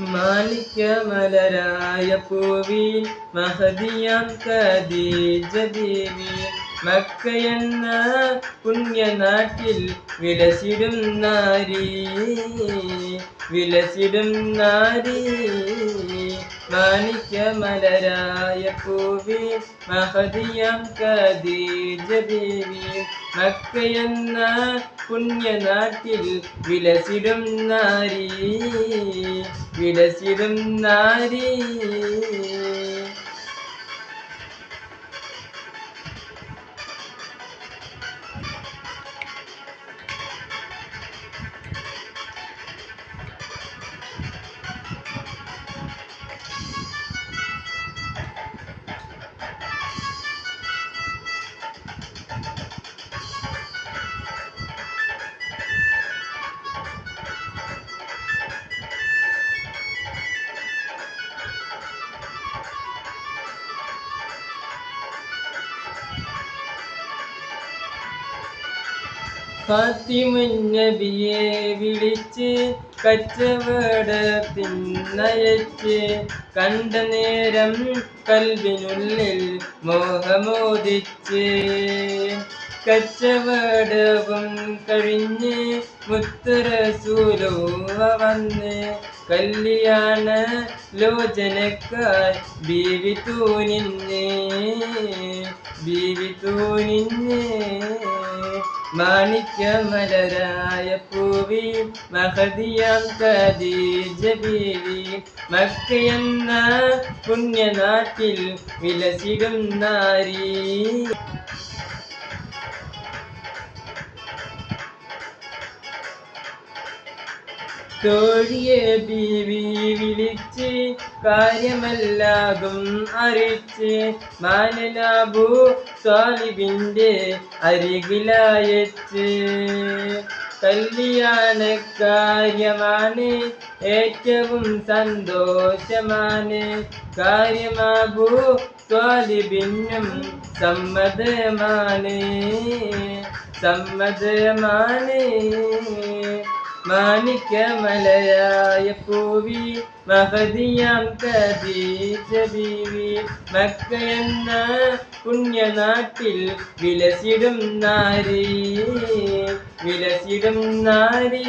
മാണിക്യമലരായ പൂവിൽ മഹദിയാം കദീജ ദേവി മക്കയെന്ന പുണ്യനാട്ടിൽ വിലസിടും നാരി വിലസിടും നാരി. മാണിക്യമലരായ പൂവി മഹദിയാം കദീജ ദേവി മക്കയെന്ന പുണ്യനാട്ടിൽ വിലസിടും നാരി. വിലസിടും നാരി. ഫാത്തിമുന്നബിയെ വിളിച്ച് കച്ചവടത്തിനയച്ച് കണ്ട നേരം കൽവിനുള്ളിൽ മോഹമോദിച്ച്. കച്ചവടവും കഴിഞ്ഞ് മുത്തരസൂലോ വന്ന് കല്യാണ ലോചനക്കാർ ബീവി തൂനിന്ന് ബീവി തൂനിന്ന് മാണിക്യമലരായ പൂവി മഹദിയാം കദീജ മക്കയെന്ന പുണ്യനാട്ടിൽ വിലസിടും നാരീ. തോഴിയെ ബീവി വിളിച്ച് കാര്യമല്ലാതും അറിച്ച് മാനനാബു സാലിബിന്റെ അരികിലായച്ച്. കല്യാണ കാര്യമാണ് ഏറ്റവും സന്തോഷമാണ്. കാര്യമാബു സ്വാലിബിനും സമ്മതമാണ്. സമ്മതമാണ്. മാണിക്യമലയായ പൂവി മഹതിയാം കദീജ ബീവി. മക്ക എന്ന പുണ്യനാട്ടിൽ വിലസിടും നാരി വിലസിടും നാരി.